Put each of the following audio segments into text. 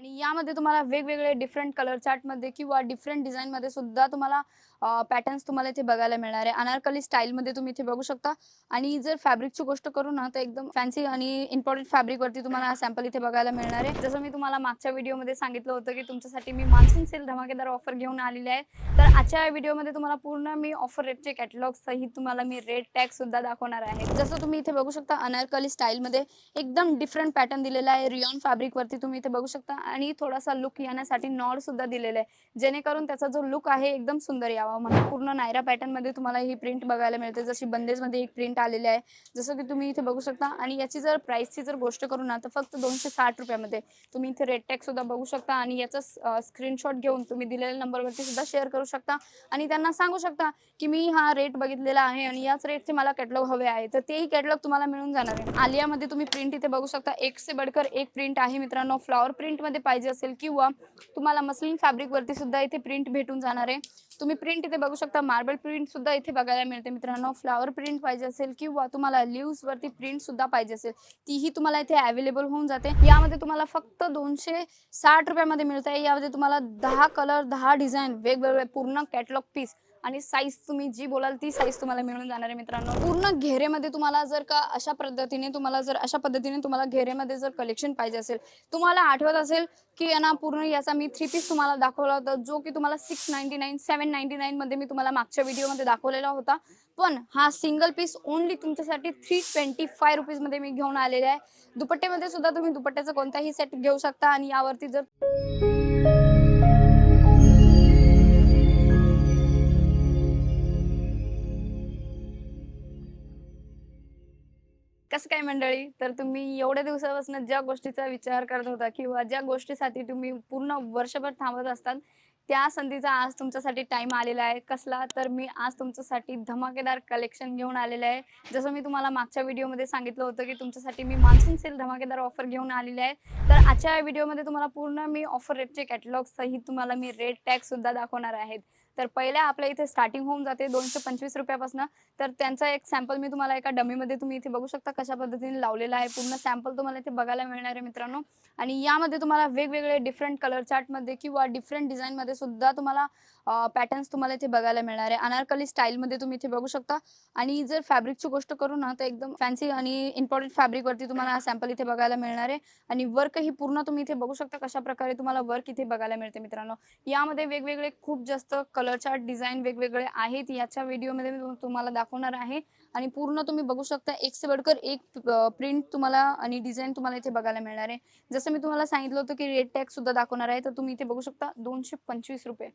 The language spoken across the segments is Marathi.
आणि यामध्ये तुम्हाला वेगवेगळे डिफरंट कलर चार्टमध्ये किंवा डिफरंट डिझाईनमध्ये सुद्धा तुम्हाला पॅटर्न्स तुम्हाला इथे बघायला मिळणार आहे. अनारकली स्टाईलमध्ये तुम्ही इथे बघू शकता. आणि जर फॅब्रिकची गोष्ट करू ना तर एकदम फॅन्सी आणि इम्पॉर्टंट फॅब्रिकवरती तुम्हाला हा सॅम्पल इथे बघायला मिळणार आहे. जसं मी तुम्हाला मागच्या व्हिडिओमध्ये सांगितलं होतं की तुमच्यासाठी मी मान्सून सेल धमाकेदार ऑफर घेऊन आलेली आहे. तर आजच्या व्हिडिओमध्ये तुम्हाला पूर्ण मी ऑफर रेटचे कॅटलॉग सहित तुम्हाला मी रेट टॅग सुद्धा दाखवणार आहे. जसं तुम्ही इथे बघू शकता अनारकली स्टाईलमध्ये एकदम डिफरंट पॅटर्न दिलेला आहे. रिऑन फॅब्रिकवरती तुम्ही इथे बघू शकता. आणि थोडासा लुक येण्यासाठी नॉड सुद्धा दिलेला आहे जेणेकरून त्याचा जो लुक आहे एकदम सुंदर यावा म्हणून. पूर्ण नायरा पॅटर्नमध्ये तुम्हाला ही प्रिंट बघायला मिळते. जशी बंदेजमध्ये एक प्रिंट आलेली आहे जसं की तुम्ही इथे बघू शकता. आणि याची जर प्राइसची जर गोष्ट करू ना तर फक्त दोनशे साठ रुपयामध्ये. तुम्ही इथे रेड टॅग सुद्धा बघू शकता. आणि याचा स्क्रीनशॉट घेऊन तुम्ही दिलेल्या नंबरवरती सुद्धा शेअर करू शकता. आणि त्यांना सांगू शकता की मी हा रेट बघितलेला आहे आणि याच रेटचे मला कॅटलॉग हवे आहे. तर तेही कॅटलॉग तुम्हाला मिळून जाणार आहे. आलियामध्ये तुम्ही प्रिंट इथे बघू शकता. एक से बडकर एक प्रिंट आहे मित्रांनो. फ्लॉवर प्रिंट मध्ये पाहिजे असेल किंवा तुम्हाला मसलिन फॅब्रिक वरती सुद्धा इथे प्रिंट भेटून जाणार आहे. तुम्ही प्रिंट इथे बघू शकता. मार्बल प्रिंट सुद्धा इथे बघायला मिळते मित्रांनो. फ्लॉवर प्रिंट पाहिजे असेल किंवा तुम्हाला लिव्स वरती प्रिंट सुद्धा पाहिजे असेल तीही तुम्हाला इथे अवेलेबल होऊन जाते. यामध्ये तुम्हाला फक्त दोनशे साठ रुपयामध्ये मिळत आहे. यामध्ये तुम्हाला दहा कलर दहा डिझाईन वेगवेगळे पूर्ण कॅटलॉग पीस आणि साईज तुम्ही जी बोलाल ती साईज तुम्हाला मिळून जाणार आहे मित्रांनो. पूर्ण घेरेमध्ये तुम्हाला जर का अशा पद्धतीने तुम्हाला जर अशा पद्धतीने तुम्हाला घेरेमध्ये जर कलेक्शन पाहिजे असेल तुम्हाला आठवत असेल की यांना पूर्ण याचा मी थ्री पीस तुम्हाला दाखवला होता जो की तुम्हाला six ninety nine seven ninety nine मध्ये मी तुम्हाला मागच्या व्हिडिओमध्ये दाखवलेला होता. पण हा सिंगल पीस ओनली तुमच्यासाठी थ्री ट्वेंटी फाय रुपीजमध्ये मी घेऊन आलेले आहे. दुपट्टेमध्ये सुद्धा तुम्ही दुपट्ट्याचा कोणताही सेट घेऊ शकता आणि यावरती जर कसं काय मंडळी? तर तुम्ही एवढ्या दिवसापासून ज्या गोष्टीचा विचार करत होता किंवा ज्या गोष्टीसाठी तुम्ही पूर्ण वर्षभर थांबत असतात त्या संधीचा आज तुमच्यासाठी टाइम आलेला आहे. कसला? तर मी आज तुमच्यासाठी धमाकेदार कलेक्शन घेऊन आलेलं आहे. जसं मी तुम्हाला मागच्या व्हिडिओमध्ये सांगितलं होतं की तुमच्यासाठी मी मान्सून सेल धमाकेदार ऑफर घेऊन आलेली आहे. तर आजच्या व्हिडिओमध्ये तुम्हाला पूर्ण मी ऑफर रेटचे कॅटलॉग सहित तुम्हाला मी रेट टॅग सुद्धा दाखवणार आहेत. तर पहिल्या आपल्या इथे स्टार्टिंग होऊन जाते दोनशे पंचवीस रुपयापासून. तर त्यांचा एक सॅम्पल मी तुम्हाला एका डमीमध्ये तुम्ही इथे बघू शकता कशा पद्धतीने लावलेला आहे. पूर्ण सॅम्पल तुम्हाला इथे बघायला मिळणार आहे मित्रांनो. आणि यामध्ये तुम्हाला वेगवेगळे डिफरंट कलर चार्टमध्ये किंवा डिफरंट डिझाईनमध्ये सुद्धा तुम्हाला पॅटर्न्स तुम्हाला इथे बघायला मिळणार आहे. अनारकली स्टाईलमध्ये तुम्ही इथे बघू शकता. आणि जर फॅब्रिकची गोष्ट करू ना तर एकदम फॅन्सी आणि इम्पॉर्टंट फॅब्रिकवरती तुम्हाला हा सॅम्पल इथे बघायला मिळणार आहे. आणि वर्क ही पूर्ण तुम्ही इथे बघू शकता कशा प्रकारे तुम्हाला वर्क इथे बघायला मिळते मित्रांनो. यामध्ये वेगवेगळे खूप जास्त कलर चार्ट डिझाईन वेगवेगळे आहेत. याच्या व्हिडिओमध्ये मी तुम्हाला दाखवणार आहे. आणि पूर्ण तुम्ही बघू शकता एक से बडकर एक प्रिंट तुम्हाला आणि डिझाईन तुम्हाला इथे बघायला मिळणार आहे. जसं मी तुम्हाला सांगितलं होतं की रेट टॅग सुद्धा दाखवणार आहे तर तुम्ही इथे बघू शकता दोनशे पंचवीस रुपये.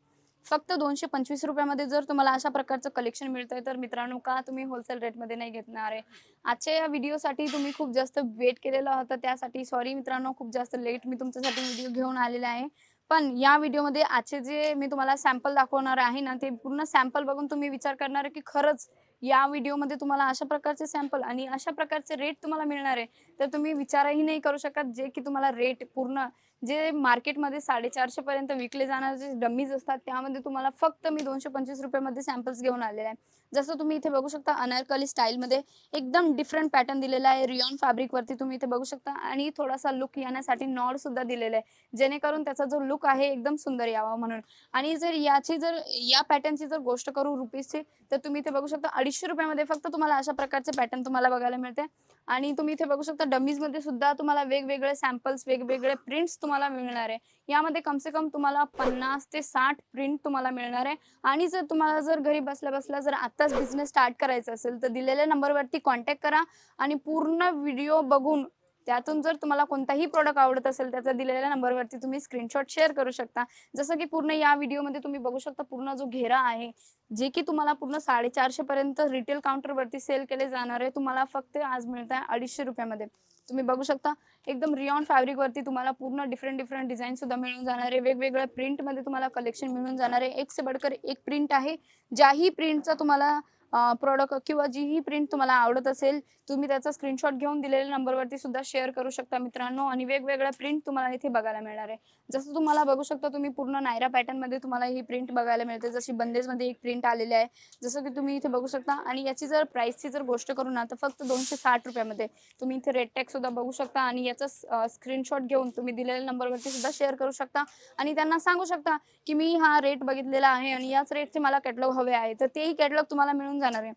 फक्त दोनशे पंचवीस रुपयामध्ये जर तुम्हाला अशा प्रकारचं कलेक्शन मिळतंय तर मित्रांनो का तुम्ही होलसेल रेटमध्ये नाही घेतणार आहे? आजच्या या व्हिडिओसाठी तुम्ही खूप जास्त वेट केलेला होता त्यासाठी सॉरी मित्रांनो खूप जास्त लेट मी तुमच्यासाठी व्हिडिओ घेऊन आलेला आहे. पण या व्हिडिओमध्ये आजचे जे मी तुम्हाला सॅम्पल दाखवणार आहे ना ते पूर्ण सॅम्पल बघून तुम्ही विचार करणार की खरंच या व्हिडिओमध्ये तुम्हाला अशा प्रकारचे सॅम्पल आणि अशा प्रकारचे रेट तुम्हाला मिळणार आहे. तर तुम्ही विचारही नाही करू शकत जे की तुम्हाला रेट पूर्ण जे मार्केटमध्ये साडेचारशे पर्यंत विकले जाणारे जे डमीज असतात त्यामध्ये तुम्हाला फक्त मी दोनशे पंचवीस रुपयामध्ये सॅम्पल्स घेऊन आलेले आहे. जसं तुम्ही इथे बघू शकता अनारकली स्टाईलमध्ये एकदम डिफरंट पॅटर्न दिलेला आहे. रिऑन फॅब्रिकवरती तुम्ही इथे बघू शकता. आणि थोडासा लुक येण्यासाठी नॉड सुद्धा दिलेला आहे. जेणेकरून त्याचा जो लुक आहे एकदम सुंदर यावा म्हणून. आणि जर याची जर या पॅटर्नची जर गोष्ट करू रुपीजची तर तुम्ही इथे बघू शकता अडीचशे रुपयामध्ये फक्त तुम्हाला अशा प्रकारचे पॅटर्न तुम्हाला बघायला मिळते. आणि तुम्ही इथे बघू शकता डमीजमध्ये सुद्धा तुम्हाला वेगवेगळे सॅम्पल्स वेगवेगळे प्रिंट्स तुम्हाला मिळणार आहे. यामध्ये कमसे कम तुम्हाला पन्नास ते साठ प्रिंट तुम्हाला मिळणार आहे. आणि जर तुम्हाला जर घरी बसल्या बसल्या जर आत्ताच बिझनेस स्टार्ट करायचा असेल तर दिलेल्या नंबरवरती कॉन्टॅक्ट करा आणि पूर्ण व्हिडिओ बघून त्यातून जर तुम्हाला कोणताही प्रोडक्ट आवडत असेल त्याचा दिलेल्या नंबरवरती तुम्ही स्क्रीनशॉट शेअर करू शकता. जसं की पूर्ण या व्हिडिओमध्ये तुम्ही बघू शकता पूर्ण जो घेरा आहे जे की तुम्हाला पूर्ण साडेचारशे पर्यंत रिटेल काउंटरवरती सेल केले जाणार आहे तुम्हाला फक्त आज मिळत आहे अडीचशे रुपयामध्ये. तुम्ही बघू शकता एकदम रिऑन फॅब्रिक वरती तुम्हाला पूर्ण डिफरंट डिफरंट डिझाईन सुद्धा मिळून जाणार आहे. वेगवेगळ्या प्रिंटमध्ये तुम्हाला कलेक्शन मिळून जाणार आहे. एक से बडकर एक प्रिंट आहे. ज्याही प्रिंटचा तुम्हाला प्रोडक्ट किंवा जी ही प्रिंट तुम्हाला आवडत असेल तुम्ही त्याचा स्क्रीनशॉट घेऊन दिलेल्या नंबरवरती सुद्धा शेअर करू शकता मित्रांनो आणि वेगवेगळ्या प्रिंट तुम्हाला इथे बघायला मिळणार आहे. जसं तुम्हाला बघू शकता तुम्ही पूर्ण नायरा पॅटर्नमध्ये तुम्हाला ही प्रिंट बघायला मिळते. जशी बंदेजमध्ये एक प्रिंट आलेली आहे जसं की तुम्ही इथे बघू शकता आणि याची जर प्राइसची जर गोष्ट करू ना तर फक्त दोनशे साठ रुपयामध्ये तुम्ही इथे रेड टॅग सुद्धा बघू शकता आणि याचा स्क्रीनशॉट घेऊन तुम्ही दिलेल्या नंबरवरती सुद्धा शेअर करू शकता. आणि त्यांना सांगू शकता की मी हा रेट बघितलेला आहे आणि याच रेटचे मला कॅटलॉग हवे आहे. तर तेही कॅटलॉग तुम्हाला मिळून जाणार आहे.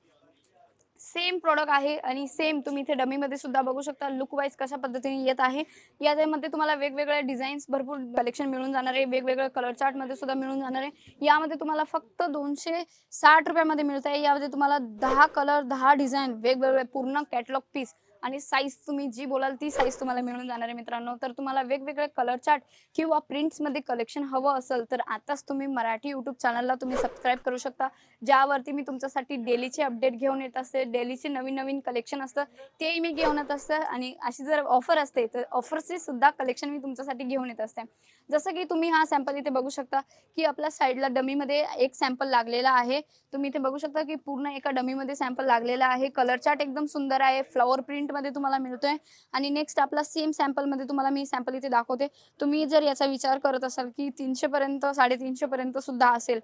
सेम प्रोडक्ट आहे आणि सेम तुम्ही इथे डमीमध्ये सुद्धा बघू शकता लुक वाईज कशा पद्धतीने येत आहे. यामध्ये तुम्हाला वेगवेगळ्या डिझाईन्स भरपूर कलेक्शन मिळून जाणार आहे. वेगवेगळ्या कलर चार्टमध्ये सुद्धा मिळून जाणार आहे. यामध्ये तुम्हाला फक्त दोनशे साठ रुपयामध्ये मिळत आहे. यामध्ये तुम्हाला दहा कलर दहा डिझाईन वेगवेगळे पूर्ण कॅटलॉग पीस आणि साईज तुम्ही जी बोलाल ती साईज तुम्हाला मिळून जाणार आहे मित्रांनो. तर तुम्हाला वेगवेगळे कलर चार्ट किंवा प्रिंट्समध्ये कलेक्शन हवं असेल तर आताच तुम्ही मराठी यूट्यूब चॅनलला तुम्ही सबस्क्राईब करू शकता. ज्यावरती मी तुमच्यासाठी डेलीचे अपडेट घेऊन येत असते डेलीचे नवीन नवीन कलेक्शन असतं तेही मी घेऊन येत असते. आणि अशी जर ऑफर असते तर ऑफरचे सुद्धा कलेक्शन मी तुमच्यासाठी घेऊन येत असते. जसं की तुम्ही हा सॅम्पल इथे बघू शकता की आपल्या साईडला डमीमध्ये एक सॅम्पल लागलेला आहे. तुम्ही इथे बघू शकता की पूर्ण एका डमीमध्ये सॅम्पल लागलेला आहे. कलर चार्ट एकदम सुंदर आहे. फ्लॉवर प्रिंट प्रिंटमध्ये तुम्हाला मिळतोय. आणि नेक्स्ट आपला सेम सॅम्पलमध्ये तुम्हाला मी सॅम्पल इथे दाखवते. तुम्ही जर याचा विचार करत असाल की तीनशे पर्यंत साडेतीनशे पर्यंत सुद्धा असेल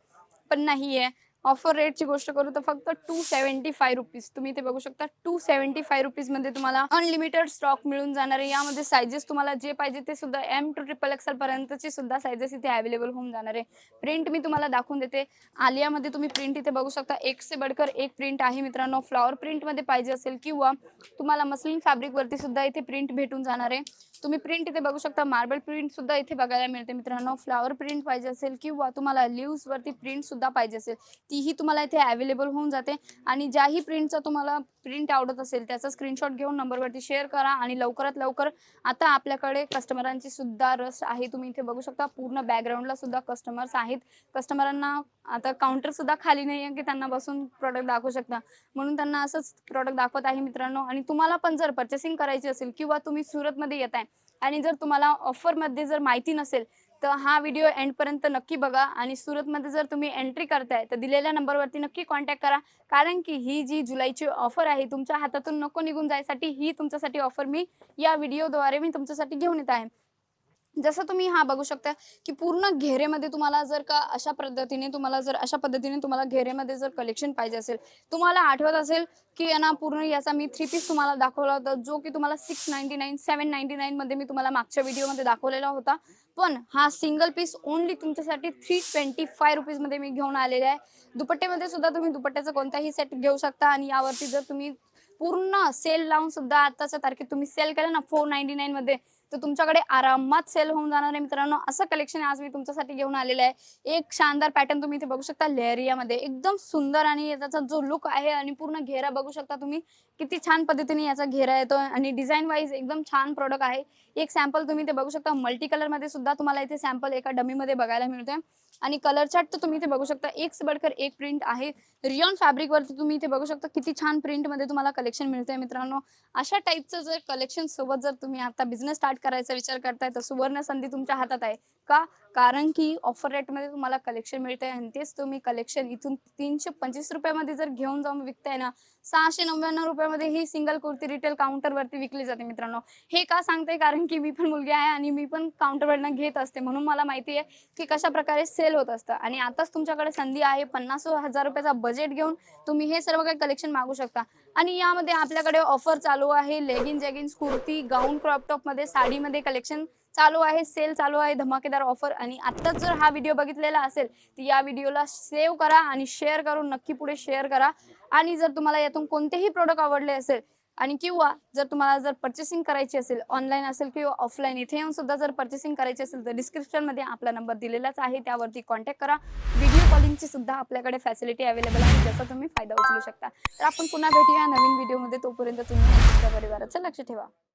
पण नाही आहे ऑफर रेटची गोष्ट करू तर फक्त टू सेव्हन्टी फाय रुपीज तुम्ही इथे बघू शकता टू सेव्हन्टी फाय रुपीजमध्ये तुम्हाला अनलिमिटेड स्टॉक मिळून जाणार आहे. यामध्ये सायझेस तुम्हाला जे पाहिजे ते सुद्धा एम टू ट्रिपल एक्सल पर्यंतचे सुद्धा सायझेस इथे अवेलेबल होऊन जाणार आहे. प्रिंट मी तुम्हाला दाखवून देते. आलियामध्ये तुम्ही प्रिंट इथे बघू शकता. एक से बडकर एक प्रिंट आहे मित्रांनो. फ्लॉवर प्रिंटमध्ये पाहिजे असेल किंवा तुम्हाला मस्लिन फॅब्रिकवरती सुद्धा इथे प्रिंट भेटून जाणार आहे. तुम्ही प्रिंट इथे बघू शकता. मार्बल प्रिंट सुद्धा इथे बघायला मिळते मित्रांनो. फ्लॉवर प्रिंट पाहिजे असेल किंवा तुम्हाला लिव्स वरती प्रिंट सुद्धा पाहिजे असेल. तीही तुम्हाला इथे अवेलेबल होऊन जाते. आणि ज्याही प्रिंटचा तुम्हाला प्रिंट आवडत असेल त्याचा स्क्रीनशॉट घेऊन नंबरवरती शेअर करा आणि लवकरात लवकर आता आपल्याकडे कस्टमरांची सुद्धा रस आहे. तुम्ही इथे बघू शकता पूर्ण बॅकग्राऊंडला सुद्धा कस्टमर्स आहेत. कस्टमरांना आता काउंटर सुद्धा खाली नाही आहे की त्यांना बसून प्रोडक्ट दाखवू शकता. म्हणून त्यांना असंच प्रोडक्ट दाखवत आहे मित्रांनो. आणि तुम्हाला पण जर पर्चेसिंग करायची असेल किंवा तुम्ही सुरतमध्ये येत आहे आणि जर तुम्हाला ऑफरमध्ये जर माहिती नसेल तर हा व्हिडिओ एंडपर्यंत नक्की बघा आणि सुरतमध्ये जर तुम्ही एंट्री करताय तर दिलेल्या नंबरवरती नक्की कॉन्टॅक्ट करा. कारण की ही जी जुलैची ऑफर आहे तुमच्या हातातून नको निघून जायसाठी ही तुमच्यासाठी ऑफर मी या व्हिडिओद्वारे मी तुमच्यासाठी घेऊन येत आहे. जसं तुम्ही हा बघू शकता की पूर्ण घेरेमध्ये तुम्हाला जर का अशा पद्धतीने तुम्हाला जर अशा पद्धतीने तुम्हाला घेरेमध्ये जर कलेक्शन पाहिजे असेल तुम्हाला आठवत असेल की ना पूर्ण याचा मी थ्री पीस तुम्हाला दाखवला होता जो की तुम्हाला six ninety nine seven ninety nine मध्ये मी तुम्हाला मागच्या व्हिडिओमध्ये दाखवलेला होता. पण हा सिंगल पीस ओनली तुमच्यासाठी थ्री ट्वेंटी फाय रुपीजमध्ये मी घेऊन आलेला आहे. दुपट्टेमध्ये सुद्धा तुम्ही दुपट्ट्याचा कोणताही सेट घेऊ शकता आणि यावरती जर तुम्ही पूर्ण सेल लावून सुद्धा आताच्या तारखेत तुम्ही सेल केलं ना फोर नाईन्टी नाईन मध्ये तर तुमच्याकडे आरामात सेल होऊन जाणार आहे मित्रांनो. असं कलेक्शन आज मी तुमच्यासाठी घेऊन आलेलं आहे. एक शानदार पॅटर्न तुम्ही इथे बघू शकता लेअरियामध्ये एकदम सुंदर आणि त्याचा जो लुक आहे आणि पूर्ण घेरा बघू शकता तुम्ही. किती छान पद्धतीने याचा घेरा येतो आणि डिझाईन वाईज एकदम छान प्रोडक्ट आहे. एक सॅम्पल तुम्ही ते बघू शकता मल्टी कलरमध्ये सुद्धा तुम्हाला इथे सॅम्पल एका डमीमध्ये बघायला मिळते आणि कलर चार्ट तर तुम्ही इथे बघू शकता. एक से बडकर एक प्रिंट आहे. रियॉन फॅब्रिकवरती तुम्ही इथे बघू शकता. किती छान प्रिंटमध्ये तुम्हाला कलेक्शन मिळतंय मित्रांनो. अशा टाईपचं जर कलेक्शन सोबत जर तुम्ही आता बिझनेस स्टार्ट करायचा विचार करताय तर सुवर्ण संधी तुमच्या हातात आहे. का? कारण की ऑफर रेटमध्ये तुम्हाला कलेक्शन मिळते आणि तेच तुम्ही कलेक्शन इथून तीनशे पंचवीस रुपयामध्ये जर घेऊन जाऊन विकताय ना सहाशे नव्याण्णव रुपयामध्ये ही सिंगल कुर्ती रिटेल काउंटरवरती विकली जाते मित्रांनो. हे का सांगते कारण की मी पण मुलगी आहे आणि मी पण काउंटरवरनं घेत असते. म्हणून मला माहिती आहे की कशा प्रकारे सेल होत असतं. आणि आताच तुमच्याकडे संधी आहे पन्नास हजार रुपयाचा बजेट घेऊन तुम्ही हे सर्व काही कलेक्शन मागू शकता. आणि यामध्ये आपल्याकडे ऑफर चालू आहे लेगिन जेगिन्स कुर्ती गाऊन क्रॉपटॉपमध्ये साडीमध्ये कलेक्शन चालू आहे सेल चालू आहे धमाकेदार ऑफर आणि आत्ताच जर हा व्हिडिओ बघितलेला असेल तर या व्हिडिओला सेव्ह करा आणि शेअर करून नक्की पुढे शेअर करा. आणि जर तुम्हाला यातून कोणतेही प्रोडक्ट आवडले असेल आणि किंवा जर तुम्हाला जर पर्चेसिंग करायची असेल ऑनलाईन असेल किंवा ऑफलाईन इथे येऊन सुद्धा जर पर्चेसिंग करायची असेल तर डिस्क्रिप्शनमध्ये आपला नंबर दिलेलाच आहे. त्यावरती कॉन्टॅक्ट करा. व्हिडिओ कॉलिंगची सुद्धा आपल्याकडे फॅसिलिटी अवेलेबल आहे ज्याचा तुम्ही फायदा उचलू शकता. तर आपण पुन्हा भेटूया नवीन व्हिडिओमध्ये तोपर्यंत तुम्ही तुमच्या परिवाराचं लक्ष ठेवा.